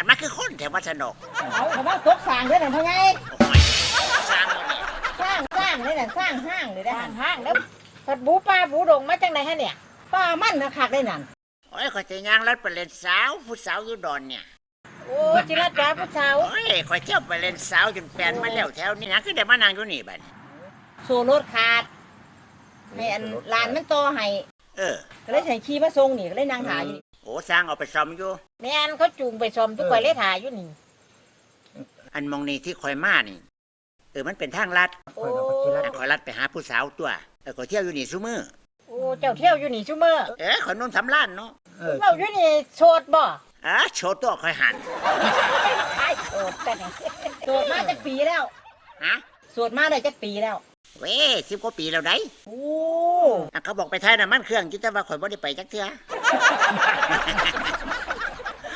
อันมันคือคนแถววัดสนกเอาเขาว่าตกสร้างด้วยน่ะพ่อไงโอ้ยสร้างบ่เนี่ยสร้างสร้างเลยน่ะสร้างห้างเลยได้ห้าหั่งนห้างแล้วผัดบูป้าบูดงมาจังไหนฮะเนี่ยป้ามันนะคักได้นั่นโอ้ยข่อยจะย่างรัดไปเล่นสาวผู้สาวอยู่ดอนเนี่ยโอ้จิรัตดาผู้สาวโอ้ยข่อยเที่ยวไปเล่นสาวจนแปลนมาแล้วแถวนี้นะคือได้มานั่งอยู่นี่บัดนี้โซรถขาดให้อันหลานมันต่อให้เออก็เลยใส่ขี่มาส่งนี่ก็เลยนั่งถ่ายอยู่นี่ โอ้สร้างเอาไปซ่อมอยู่ แม่นเขาจูงไปชมทุกคนเลยถ่ายอยู่นี่ อันมองนี่ที่ข่อยมานี่ เออมันเป็นทางลัดโอ้อันข่อยลัดไปหาผู้สาวตัวเออข่อยเที่ยวอยู่นี่ซุมื้อโอ้เจ้าเที่ยวอยู่นี่ชุเมื่อเออข่อยนุ่นสำล้านเนาะเจ้าอยู่นี่โสดบ่อะโชว์ตัวข่อยหันใช่โสดแต่นี่โสดมาจักปีแล้วฮะโสดมาได้จักปีแล้ว เว้สิบกว่าปีแล้วได้โอ้อะเขาบอกไปไทยน้ำมันเครื่องจิตว่าข่อยบ่ได้ไปจักเทื่อ